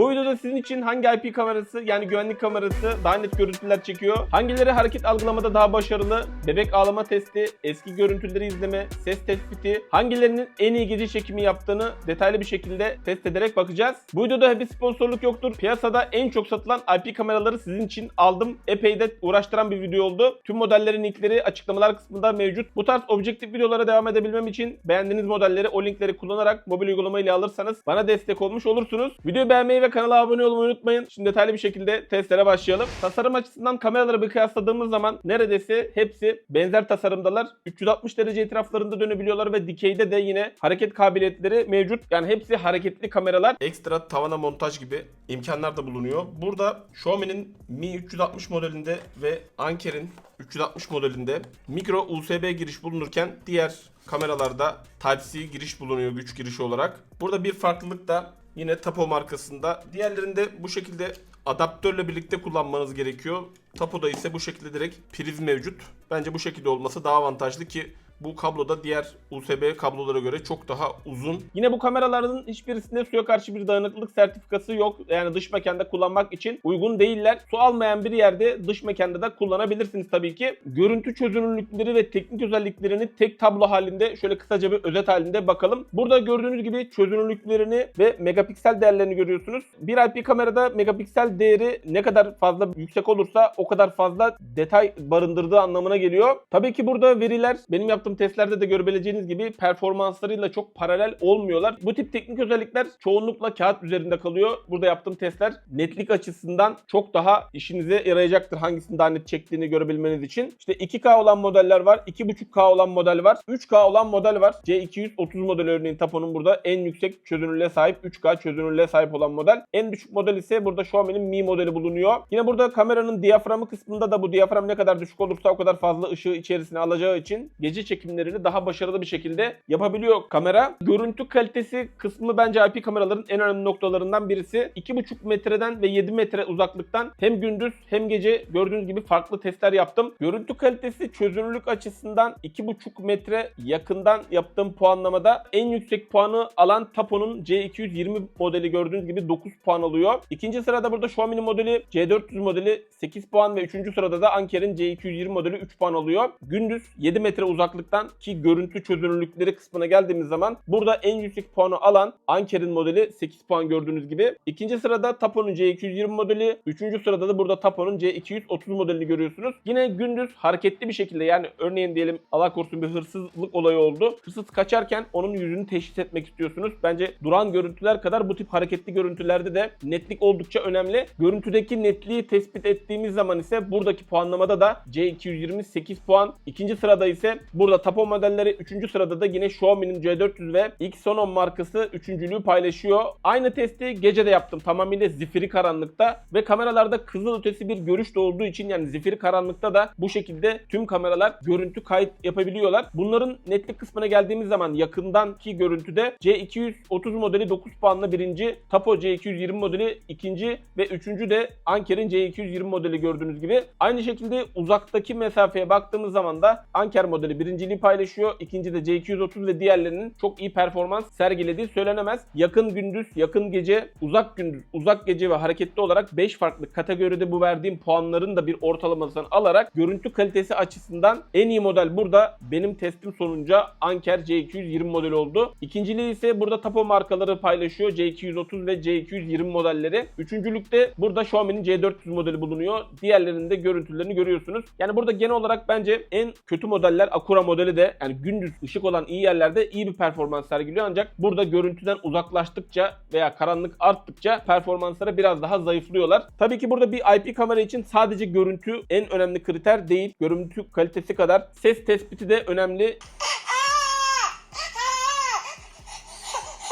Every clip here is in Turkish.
Bu videoda sizin için hangi IP kamerası yani güvenlik kamerası daha net görüntüler çekiyor? Hangileri hareket algılamada daha başarılı? Bebek ağlama testi, eski görüntüleri izleme, ses tespiti, hangilerinin en iyi gece çekimi yaptığını detaylı bir şekilde test ederek bakacağız. Bu videoda bir sponsorluk yoktur. Piyasada en çok satılan IP kameraları sizin için aldım. Epey de uğraştıran bir video oldu. Tüm modellerin linkleri açıklamalar kısmında mevcut. Bu tarz objektif videolara devam edebilmem için beğendiğiniz modelleri o linkleri kullanarak mobil uygulama ile alırsanız bana destek olmuş olursunuz. Videoyu beğenmeyi ve kanala abone olmayı unutmayın. Şimdi detaylı bir şekilde testlere başlayalım. Tasarım açısından kameraları bir kıyasladığımız zaman neredeyse hepsi benzer tasarımdalar. 360 derece etraflarında dönebiliyorlar ve dikeyde de yine hareket kabiliyetleri mevcut. Yani hepsi hareketli kameralar. Ekstra tavana montaj gibi imkanlar da bulunuyor. Burada Xiaomi'nin Mi 360 modelinde ve Anker'in 360 modelinde mikro USB giriş bulunurken diğer kameralarda Type-C giriş bulunuyor güç girişi olarak. Burada bir farklılık da yine Tapo markasında. Diğerlerinde bu şekilde adaptörle birlikte kullanmanız gerekiyor. Tapo'da ise bu şekilde direkt priz mevcut. Bence bu şekilde olması daha avantajlı ki bu kablo da diğer USB kablolara göre çok daha uzun. Yine bu kameraların hiçbirisinde suya karşı bir dayanıklılık sertifikası yok. Yani dış mekanda kullanmak için uygun değiller. Su almayan bir yerde dış mekanda da kullanabilirsiniz tabii ki. Görüntü çözünürlükleri ve teknik özelliklerini tek tablo halinde şöyle kısaca bir özet halinde bakalım. Burada gördüğünüz gibi çözünürlüklerini ve megapiksel değerlerini görüyorsunuz. Bir IP kamerada megapiksel değeri ne kadar fazla yüksek olursa o kadar fazla detay barındırdığı anlamına geliyor. Tabii ki burada veriler benim yaptığım testlerde de görebileceğiniz gibi performanslarıyla çok paralel olmuyorlar. Bu tip teknik özellikler çoğunlukla kağıt üzerinde kalıyor. Burada yaptığım testler netlik açısından çok daha işinize yarayacaktır. Hangisini daha net çektiğini görebilmeniz için. İşte 2K olan modeller var, 2.5K olan model var, 3K olan model var. C230 model örneğin Tapo'nun burada en yüksek çözünürlüğe sahip 3K çözünürlüğe sahip olan model. En düşük model ise burada Xiaomi'nin Mi modeli bulunuyor. Yine burada kameranın diyaframı kısmında da bu diyafram ne kadar düşük olursa o kadar fazla ışığı içerisine alacağı için gece çekimlerini daha başarılı bir şekilde yapabiliyor kamera. Görüntü kalitesi kısmı bence IP kameraların en önemli noktalarından birisi. 2,5 metreden ve 7 metre uzaklıktan hem gündüz hem gece gördüğünüz gibi farklı testler yaptım. Görüntü kalitesi çözünürlük açısından 2,5 metre yakından yaptığım puanlamada en yüksek puanı alan Tapo'nun C220 modeli gördüğünüz gibi 9 puan alıyor. İkinci sırada burada Xiaomi'nin modeli C400 modeli 8 puan ve üçüncü sırada da Anker'in C220 modeli 3 puan alıyor. Gündüz 7 metre uzaklıktan ki görüntü çözünürlükleri kısmına geldiğimiz zaman burada en yüksek puanı alan Anker'in modeli 8 puan gördüğünüz gibi. İkinci sırada Tapo'nun C220 modeli. Üçüncü sırada da burada Tapo'nun C230 modelini görüyorsunuz. Yine gündüz hareketli bir şekilde yani örneğin diyelim Allah korusun bir hırsızlık olayı oldu. Hırsız kaçarken onun yüzünü teşhis etmek istiyorsunuz. Bence duran görüntüler kadar bu tip hareketli görüntülerde de netlik oldukça önemli. Görüntüdeki netliği tespit ettiğimiz zaman ise buradaki puanlamada da C220 8 puan. İkinci sırada ise burada Tapo modelleri. Üçüncü sırada da yine Xiaomi'nin C400 ve Xonon markası üçüncülüğü paylaşıyor. Aynı testi gece de yaptım. Tamamıyla zifiri karanlıkta ve kameralarda kızıl ötesi bir görüş de olduğu için yani zifiri karanlıkta da bu şekilde tüm kameralar görüntü kayıt yapabiliyorlar. Bunların netlik kısmına geldiğimiz zaman yakındanki görüntüde C230 modeli 9 puanla birinci, Tapo C220 modeli ikinci ve üçüncü de Anker'in C220 modeli gördüğünüz gibi. Aynı şekilde uzaktaki mesafeye baktığımız zaman da Anker modeli birinciliği paylaşıyor. İkinci de C230 ve diğerlerinin çok iyi performans sergilediği söylenemez. Yakın gündüz, yakın gece, uzak gündüz, uzak gece ve hareketli olarak 5 farklı kategoride bu verdiğim puanların da bir ortalamasını alarak görüntü kalitesi açısından en iyi model burada benim testim sonunca Anker C220 modeli oldu. İkinciliği ise burada Tapo markaları paylaşıyor. C230 ve C220 modelleri. Üçüncülükte burada Xiaomi'nin C400 modeli bulunuyor. Diğerlerinin de görüntülerini görüyorsunuz. Yani burada genel olarak bence en kötü modeller Acura modeli de yani gündüz ışık olan iyi yerlerde iyi bir performans sergiliyor ancak burada görüntüden uzaklaştıkça veya karanlık arttıkça performansları biraz daha zayıflıyorlar. Tabii ki burada bir IP kamera için sadece görüntü en önemli kriter değil. Görüntü kalitesi kadar ses tespiti de önemli.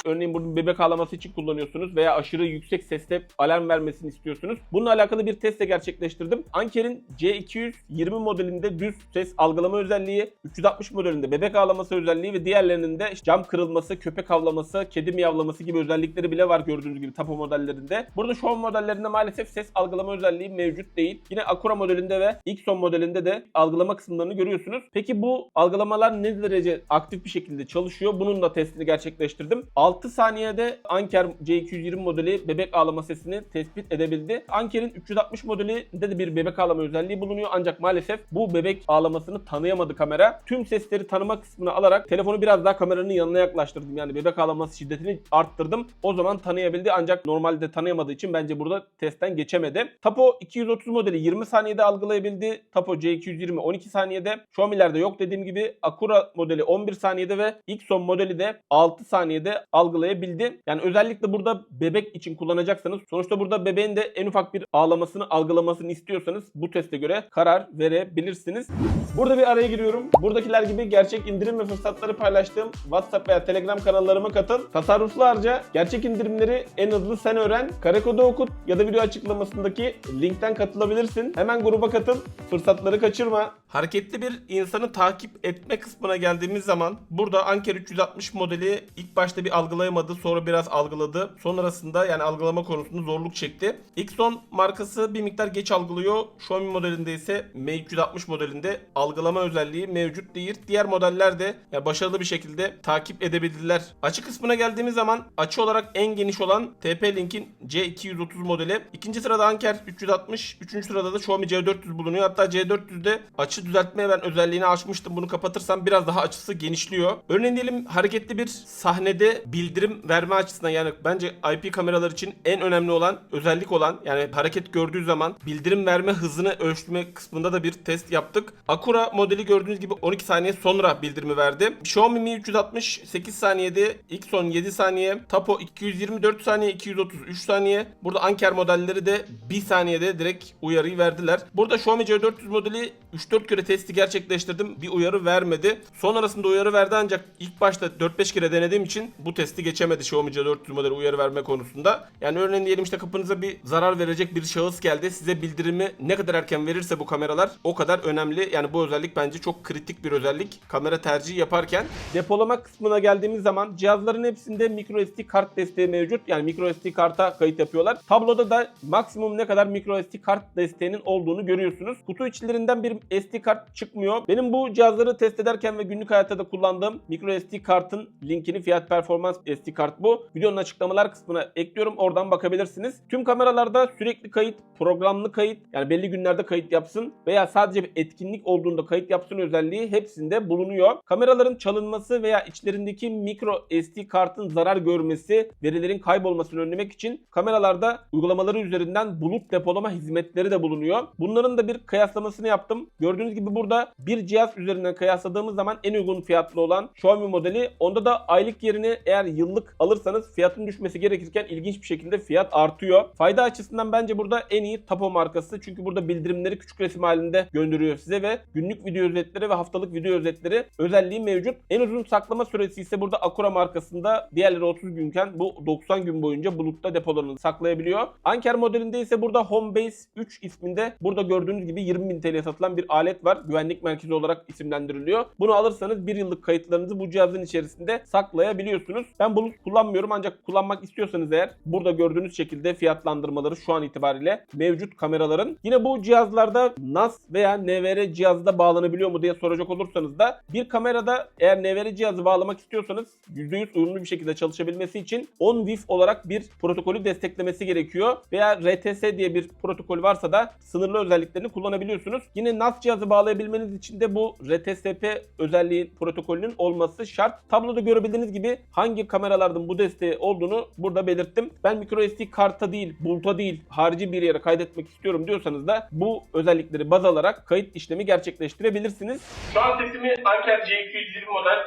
Örneğin burada bebek ağlaması için kullanıyorsunuz veya aşırı yüksek sesle alarm vermesini istiyorsunuz. Bununla alakalı bir test de gerçekleştirdim. Anker'in C220 modelinde düz ses algılama özelliği, 360 modelinde bebek ağlaması özelliği ve diğerlerinin de cam kırılması, köpek havlaması, kedi miyavlaması gibi özellikleri bile var gördüğünüz gibi Tapo modellerinde. Burada Xiaomi modellerinde maalesef ses algılama özelliği mevcut değil. Yine Acura modelinde ve Xon modelinde de algılama kısımlarını görüyorsunuz. Peki bu algılamalar ne derece aktif bir şekilde çalışıyor? Bunun da testini gerçekleştirdim. 6 6 saniyede Anker C220 modeli bebek ağlama sesini tespit edebildi. Anker'in 360 modelinde de bir bebek ağlama özelliği bulunuyor ancak maalesef bu bebek ağlamasını tanıyamadı kamera. Tüm sesleri tanıma kısmını alarak telefonu biraz daha kameranın yanına yaklaştırdım. Yani bebek ağlaması şiddetini arttırdım. O zaman tanıyabildi ancak normalde tanıyamadığı için bence burada testten geçemedi. Tapo 230 modeli 20 saniyede algılayabildi. Tapo C220 12 saniyede. Xiaomi'lerde yok dediğim gibi. Acura modeli 11 saniyede ve Xon modeli de 6 saniyede algılayabildi. Yani özellikle burada bebek için kullanacaksanız sonuçta burada bebeğin de en ufak bir ağlamasını algılamasını istiyorsanız bu teste göre karar verebilirsiniz. Burada bir araya giriyorum. Buradakiler gibi gerçek indirim ve fırsatları paylaştığım WhatsApp veya Telegram kanallarıma katıl. Tasarruflu harca, gerçek indirimleri en hızlı sen öğren. Kare kodu okut ya da video açıklamasındaki linkten katılabilirsin. Hemen gruba katıl, fırsatları kaçırma. Hareketli bir insanı takip etme kısmına geldiğimiz zaman burada Anker 360 modeli ilk başta bir algılayamadı sonra biraz algıladı. Sonrasında yani algılama konusunda zorluk çekti. Xon markası bir miktar geç algılıyor. Xiaomi modelinde ise M360 modelinde algılama özelliği mevcut değil. Diğer modeller de yani başarılı bir şekilde takip edebildiler. Açı kısmına geldiğimiz zaman açı olarak en geniş olan TP-Link'in C230 modeli. İkinci sırada Anker 360, üçüncü sırada da Xiaomi C400 bulunuyor. Hatta C400'de açı düzeltme ben özelliğini açmıştım. Bunu kapatırsam biraz daha açısı genişliyor. Örneğin diyelim hareketli bir sahnede bildirim verme açısından yani bence IP kameralar için en önemli olan özellik olan yani hareket gördüğü zaman bildirim verme hızını ölçme kısmında da bir test yaptık. Acura modeli gördüğünüz gibi 12 saniye sonra bildirimi verdi. Xiaomi Mi 360 8 saniyede, Xon 7 saniye, Tapo 224 saniye, 233 saniye. Burada Anker modelleri de 1 saniyede direkt uyarıyı verdiler. Burada Xiaomi C400 modeli 3-4 kere testi gerçekleştirdim. Bir uyarı vermedi. Sonrasında uyarı verdi ancak ilk başta 4-5 kere denediğim için bu testi geçemedi Xiaomi C400 modeli uyarı verme konusunda. Yani örneğin diyelim işte kapınıza bir zarar verecek bir şahıs geldi. Size bildirimi ne kadar erken verirse bu kameralar o kadar önemli. Yani bu özellik bence çok kritik bir özellik. Kamera tercihi yaparken. Depolama kısmına geldiğimiz zaman cihazların hepsinde microSD kart desteği mevcut. Yani microSD karta kayıt yapıyorlar. Tabloda da maksimum ne kadar microSD kart desteğinin olduğunu görüyorsunuz. Kutu içlerinden bir SD kart çıkmıyor. Benim bu cihazları test ederken ve günlük hayatta da kullandığım microSD kartın linkini fiyat performans SD kart bu. Videonun açıklamalar kısmına ekliyorum. Oradan bakabilirsiniz. Tüm kameralarda sürekli kayıt, programlı kayıt yani belli günlerde kayıt yapsın veya sadece bir etkinlik olduğunda kayıt yapsın özelliği hepsinde bulunuyor. Kameraların çalınması veya içlerindeki micro SD kartın zarar görmesi, verilerin kaybolmasını önlemek için kameralarda uygulamaları üzerinden bulut depolama hizmetleri de bulunuyor. Bunların da bir kıyaslamasını yaptım. Gördüğünüz gibi burada bir cihaz üzerinden kıyasladığımız zaman en uygun fiyatlı olan Xiaomi modeli. Onda da aylık yerine eğer yıllık alırsanız fiyatın düşmesi gerekirken ilginç bir şekilde fiyat artıyor. Fayda açısından bence burada en iyi Tapo markası. Çünkü burada bildirimleri küçük resim halinde gönderiyor size ve günlük video özetleri ve haftalık video özetleri özelliği mevcut. En uzun saklama süresi ise burada Acura markasında diğerleri 30 günken bu 90 gün boyunca bulutta depolarını saklayabiliyor. Anker modelinde ise burada Homebase 3 isminde burada gördüğünüz gibi 20.000 TL'ye satılan bir alet var. Güvenlik merkezi olarak isimlendiriliyor. Bunu alırsanız 1 yıllık kayıtlarınızı bu cihazın içerisinde saklayabiliyorsunuz. Ben bulut kullanmıyorum ancak kullanmak istiyorsanız eğer burada gördüğünüz şekilde fiyatlandırmaları şu an itibariyle mevcut kameraların. Yine bu cihazlarda NAS veya NVR cihazı da bağlanabiliyor mu diye soracak olursanız da bir kamerada eğer NVR cihazı bağlamak istiyorsanız %100 uyumlu bir şekilde çalışabilmesi için OnWIF olarak bir protokolü desteklemesi gerekiyor. Veya RTS diye bir protokol varsa da sınırlı özelliklerini kullanabiliyorsunuz. Yine NAS cihazı bağlayabilmeniz için de bu RTSP özelliği protokolünün olması şart. Tabloda görebildiğiniz gibi hangi kameralardan bu desteği olduğunu burada belirttim. Ben microSD karta değil, buluta değil, harici bir yere kaydetmek istiyorum diyorsanız da bu özellikleri baz alarak kayıt işlemi gerçekleştirebilirsiniz. Şu an sesimi Anker C220 model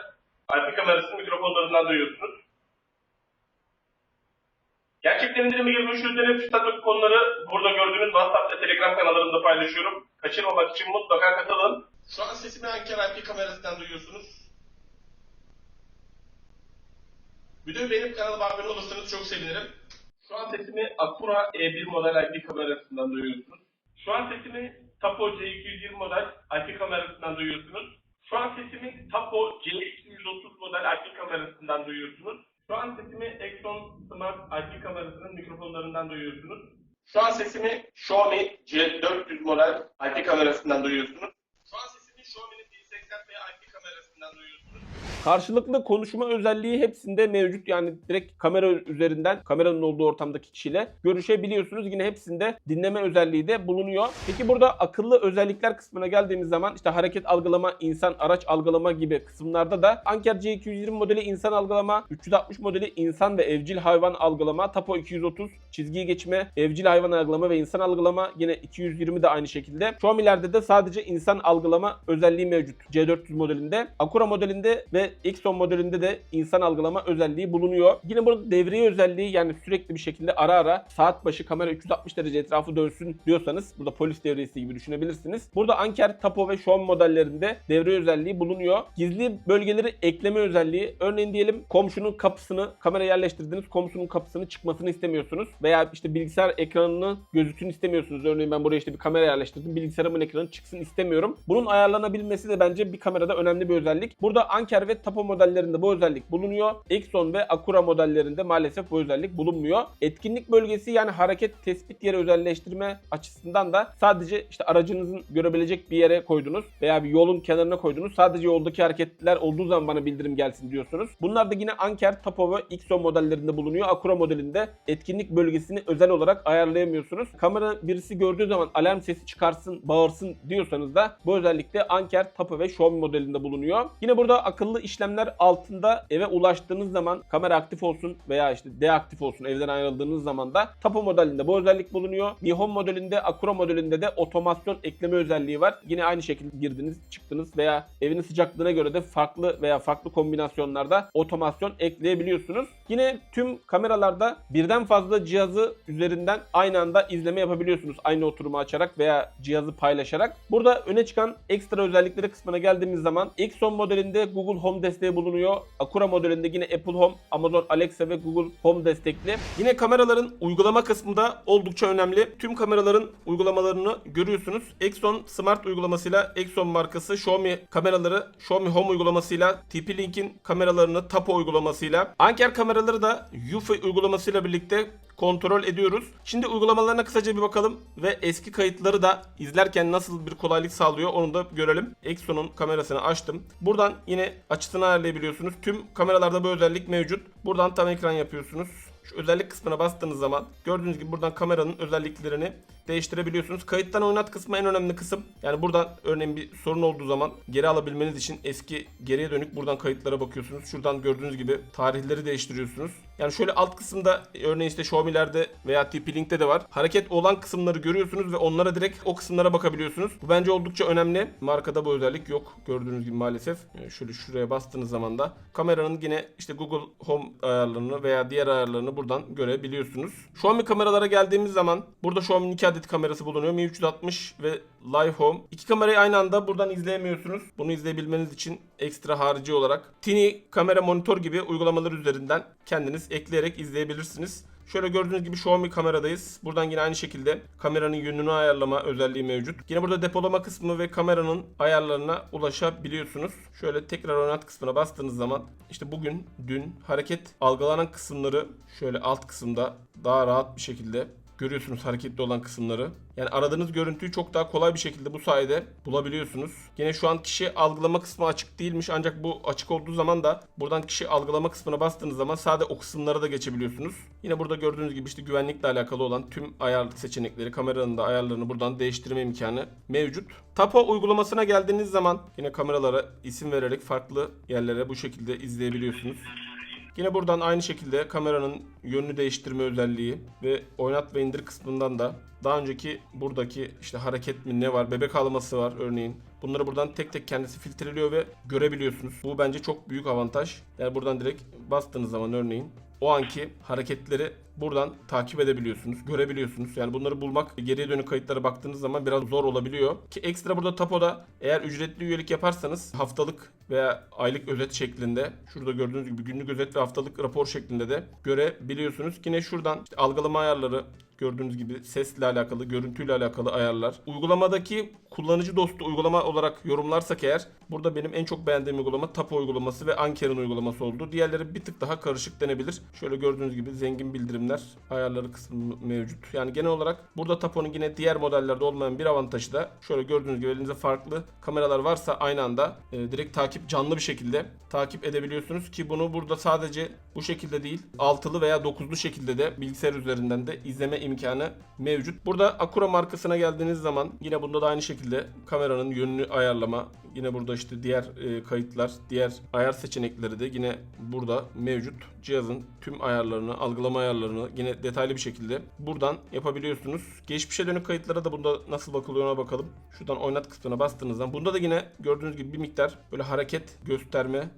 IP kamerasının mikrofonlarından duyuyorsunuz. Gerçekten indirimi gibi müşterilerin fırsat konuları burada gördüğünüz WhatsApp ve Telegram kanallarında paylaşıyorum. Kaçırmamak için mutlaka katılın. Şu an sesimi Anker IP kamerasından duyuyorsunuz. Videoyu beğenip kanalıma abone olursanız çok sevinirim. Şu an sesimi Acura E1 model IP kamerasından duyuyorsunuz. Şu an sesimi Tapo C220 model IP kamerasından duyuyorsunuz. Şu an sesimi Tapo C230 model IP kamerasından duyuyorsunuz. Şu an sesimi Exxon Smart IP kamerasının mikrofonlarından duyuyorsunuz. Şu an sesimi Xiaomi C400 model IP kamerasından duyuyorsunuz. Şu an sesimi Xiaomi'nin 1080p IP kamerasından duyuyorsunuz. Karşılıklı konuşma özelliği hepsinde mevcut. Yani direkt kamera üzerinden kameranın olduğu ortamdaki kişiyle görüşebiliyorsunuz. Yine hepsinde dinleme özelliği de bulunuyor. Peki burada akıllı özellikler kısmına geldiğimiz zaman işte hareket algılama, insan araç algılama gibi kısımlarda da Anker C220 modeli insan algılama, 360 modeli insan ve evcil hayvan algılama, Tapo 230 çizgiyi geçme, evcil hayvan algılama ve insan algılama yine 220 de aynı şekilde. Xiaomi'lerde de sadece insan algılama özelliği mevcut C400 modelinde. Acura modelinde ve Exxon modelinde de insan algılama özelliği bulunuyor. Yine burada devriye özelliği yani sürekli bir şekilde ara ara saat başı kamera 360 derece etrafı dönsün diyorsanız burada polis devriyesi gibi düşünebilirsiniz. Burada Anker, Tapo ve Xiaomi modellerinde devre özelliği bulunuyor. Gizli bölgeleri ekleme özelliği. Örneğin diyelim komşunun kapısını kamera yerleştirdiniz. Komşunun kapısını çıkmasını istemiyorsunuz. Veya işte bilgisayar ekranını gözüksün istemiyorsunuz. Örneğin ben buraya işte bir kamera yerleştirdim. Bilgisayarımın ekranı çıksın istemiyorum. Bunun ayarlanabilmesi de bence bir kamerada önemli bir özellik. Burada Anker ve Tapo modellerinde bu özellik bulunuyor. Exxon ve Acura modellerinde maalesef bu özellik bulunmuyor. Etkinlik bölgesi yani hareket tespit yeri özelleştirme açısından da sadece işte aracınızın görebilecek bir yere koydunuz veya bir yolun kenarına koydunuz. Sadece yoldaki hareketler olduğu zaman bana bildirim gelsin diyorsunuz. Bunlar da yine Anker, Tapo ve Exxon modellerinde bulunuyor. Acura modelinde etkinlik bölgesini özel olarak ayarlayamıyorsunuz. Kamera birisi gördüğü zaman alarm sesi çıkarsın, bağırsın diyorsanız da bu özellikle Anker, Tapo ve Xiaomi modelinde bulunuyor. Yine burada akıllı işlemler altında eve ulaştığınız zaman kamera aktif olsun veya işte deaktif olsun evden ayrıldığınız zaman da Tapo modelinde bu özellik bulunuyor. Mi Home modelinde, Acura modelinde de otomasyon ekleme özelliği var. Yine aynı şekilde girdiniz, çıktınız veya evinin sıcaklığına göre de farklı veya farklı kombinasyonlarda otomasyon ekleyebiliyorsunuz. Yine tüm kameralarda birden fazla cihazı üzerinden aynı anda izleme yapabiliyorsunuz. Aynı oturumu açarak veya cihazı paylaşarak. Burada öne çıkan ekstra özellikleri kısmına geldiğimiz zaman Exxon modelinde Google Home desteği bulunuyor. Acura modelinde yine Apple Home, Amazon Alexa ve Google Home destekli. Yine kameraların uygulama kısmında oldukça önemli. Tüm kameraların uygulamalarını görüyorsunuz. Exxon Smart uygulamasıyla Exxon markası Xiaomi kameraları Xiaomi Home uygulamasıyla TP-Link'in kameralarını Tapo uygulamasıyla Anker kameraları da Eufy uygulamasıyla birlikte kontrol ediyoruz. Şimdi uygulamalarına kısaca bir bakalım ve eski kayıtları da izlerken nasıl bir kolaylık sağlıyor onu da görelim. Exxon'un kamerasını açtım. Buradan yine açısını ayarlayabiliyorsunuz. Tüm kameralarda bu özellik mevcut. Buradan tam ekran yapıyorsunuz. Şu özellik kısmına bastığınız zaman gördüğünüz gibi buradan kameranın özelliklerini değiştirebiliyorsunuz. Kayıttan oynat kısmı en önemli kısım. Yani buradan örneğin bir sorun olduğu zaman geri alabilmeniz için eski geriye dönük buradan kayıtlara bakıyorsunuz. Şuradan gördüğünüz gibi tarihleri değiştiriyorsunuz. Yani şöyle alt kısımda örneğin işte Xiaomi'lerde veya TP-Link'te de var. Hareket olan kısımları görüyorsunuz ve onlara direkt o kısımlara bakabiliyorsunuz. Bu bence oldukça önemli. Markada bu özellik yok. Gördüğünüz gibi maalesef. Yani şöyle şuraya bastığınız zaman da kameranın yine işte Google Home ayarlarını veya diğer ayarlarını buradan görebiliyorsunuz. Xiaomi kameralara geldiğimiz zaman burada Xiaomi'nin 2 adet kamerası bulunuyor. Mi 360 ve Live Home. İki kamerayı aynı anda buradan izleyemiyorsunuz. Bunu izleyebilmeniz için ekstra harici olarak Tini kamera monitör gibi uygulamalar üzerinden kendiniz ekleyerek izleyebilirsiniz. Şöyle gördüğünüz gibi Xiaomi kameradayız. Buradan yine aynı şekilde kameranın yönünü ayarlama özelliği mevcut. Yine burada depolama kısmı ve kameranın ayarlarına ulaşabiliyorsunuz. Şöyle tekrar oynat kısmına bastığınız zaman işte bugün, dün hareket algılanan kısımları şöyle alt kısımda daha rahat bir şekilde görüyorsunuz hareketli olan kısımları. Yani aradığınız görüntüyü çok daha kolay bir şekilde bu sayede bulabiliyorsunuz. Yine şu an kişi algılama kısmı açık değilmiş ancak bu açık olduğu zaman da buradan kişi algılama kısmına bastığınız zaman sadece o kısımlara da geçebiliyorsunuz. Yine burada gördüğünüz gibi işte güvenlikle alakalı olan tüm ayar seçenekleri, kameranın da ayarlarını buradan değiştirme imkanı mevcut. Tapo uygulamasına geldiğiniz zaman yine kameralara isim vererek farklı yerlere bu şekilde izleyebiliyorsunuz. Yine buradan aynı şekilde kameranın yönünü değiştirme özelliği ve oynat ve indir kısmından da daha önceki buradaki işte hareket mi ne var bebek ağlaması var örneğin. Bunları buradan tek tek kendisi filtreliyor ve görebiliyorsunuz. Bu bence çok büyük avantaj. Yani buradan direkt bastığınız zaman örneğin o anki hareketleri buradan takip edebiliyorsunuz, görebiliyorsunuz. Yani bunları bulmak geriye dönük kayıtlara baktığınız zaman biraz zor olabiliyor. Ki ekstra burada Tapo'da eğer ücretli üyelik yaparsanız haftalık veya aylık özet şeklinde şurada gördüğünüz gibi günlük özet ve haftalık rapor şeklinde de görebiliyorsunuz. Yine şuradan işte algılama ayarları gördüğünüz gibi sesle alakalı, görüntüyle alakalı ayarlar. Uygulamadaki kullanıcı dostu uygulama olarak yorumlarsak eğer burada benim en çok beğendiğim uygulama Tapo uygulaması ve Anker'in uygulaması oldu. Diğerleri bir tık daha karışık denebilir. Şöyle gördüğünüz gibi zengin bildirimler ayarları kısmı mevcut. Yani genel olarak burada Tapo'nun yine diğer modellerde olmayan bir avantajı da şöyle gördüğünüz gibi elinizde farklı kameralar varsa aynı anda e, direkt takip canlı bir şekilde takip edebiliyorsunuz ki bunu burada sadece bu şekilde değil altılı veya dokuzlu şekilde de bilgisayar üzerinden de izleme imkanı mevcut. Burada Acura markasına geldiğiniz zaman yine bunda da aynı şekilde kameranın yönünü ayarlama yine burada işte diğer e, kayıtlar diğer ayar seçenekleri de yine burada mevcut. Cihazın tüm ayarlarını algılama ayarlarını yine detaylı bir şekilde buradan yapabiliyorsunuz. Geçmişe dönük kayıtlara da bunda nasıl bakılıyor bakalım. Şuradan oynat kısmına bastığınızda bunda da yine gördüğünüz gibi bir miktar böyle hareket gösterme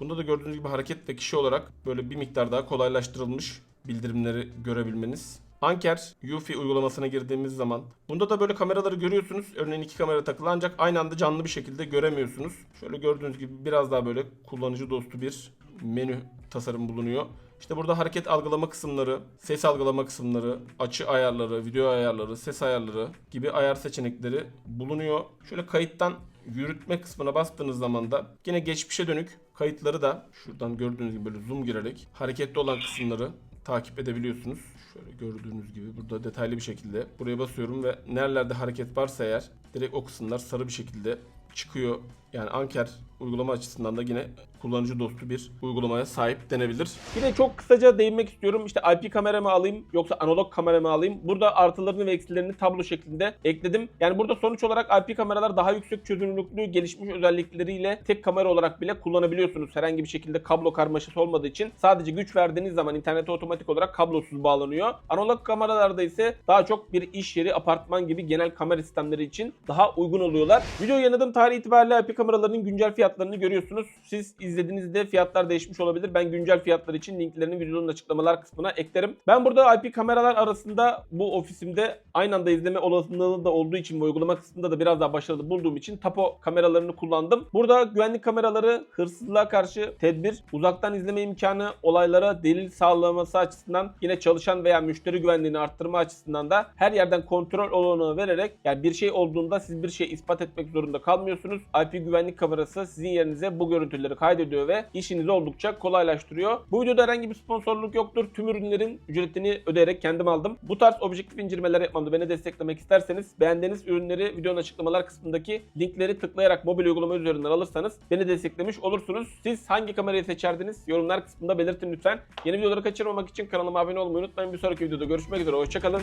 Bunda da gördüğünüz gibi hareket ve kişi olarak böyle bir miktar daha kolaylaştırılmış bildirimleri görebilmeniz. Anker Yufi uygulamasına girdiğimiz zaman bunda da böyle kameraları görüyorsunuz. Örneğin iki kamera takılı ancak aynı anda canlı bir şekilde göremiyorsunuz. Şöyle gördüğünüz gibi biraz daha böyle kullanıcı dostu bir menü tasarım bulunuyor. İşte burada hareket algılama kısımları, ses algılama kısımları, açı ayarları, video ayarları, ses ayarları gibi ayar seçenekleri bulunuyor. Şöyle kayıttan yürütme kısmına bastığınız zaman da yine geçmişe dönük kayıtları da şuradan gördüğünüz gibi böyle zoom girerek hareketli olan kısımları takip edebiliyorsunuz. Şöyle gördüğünüz gibi burada detaylı bir şekilde buraya basıyorum ve nerelerde hareket varsa eğer direkt o kısımlar sarı bir şekilde çıkıyor. Yani Anker uygulama açısından da yine kullanıcı dostu bir uygulamaya sahip denebilir. Yine çok kısaca değinmek istiyorum. İşte IP kamera mı alayım yoksa analog kamera mı alayım? Burada artılarını ve eksilerini tablo şeklinde ekledim. Yani burada sonuç olarak IP kameralar daha yüksek çözünürlüklü, gelişmiş özellikleriyle tek kamera olarak bile kullanabiliyorsunuz. Herhangi bir şekilde kablo karmaşası olmadığı için sadece güç verdiğiniz zaman internete otomatik olarak kablosuz bağlanıyor. Analog kameralarda ise daha çok bir iş yeri, apartman gibi genel kamera sistemleri için daha uygun oluyorlar. Video yayınladığım tarih itibariyle IP kameralarının güncel fiyatlarını görüyorsunuz. Siz izlediğinizde fiyatlar değişmiş olabilir. Ben güncel fiyatlar için linklerini videonun açıklamalar kısmına eklerim. Ben burada IP kameralar arasında bu ofisimde aynı anda izleme olasılığı da olduğu için ve uygulama kısmında da biraz daha başarılı bulduğum için Tapo kameralarını kullandım. Burada güvenlik kameraları hırsızlığa karşı tedbir, uzaktan izleme imkanı, olaylara delil sağlaması açısından yine çalışan veya müşteri güvenliğini arttırma açısından da her yerden kontrol olanağı vererek yani bir şey olduğunda siz bir şey ispat etmek zorunda kalmıyorsunuz. IP güvenlik kamerası sizin yerinize bu görüntüleri kaydediyor ve işinizi oldukça kolaylaştırıyor. Bu videoda herhangi bir sponsorluk yoktur. Tüm ürünlerin ücretini ödeyerek kendim aldım. Bu tarz objektif incelemeler yapmamda beni desteklemek isterseniz beğendiğiniz ürünleri videonun açıklamalar kısmındaki linkleri tıklayarak mobil uygulama üzerinden alırsanız beni desteklemiş olursunuz. Siz hangi kamerayı seçerdiniz? Yorumlar kısmında belirtin lütfen. Yeni videoları kaçırmamak için kanalıma abone olmayı unutmayın. Bir sonraki videoda görüşmek üzere. Hoşçakalın.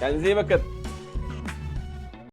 Kendinize iyi bakın.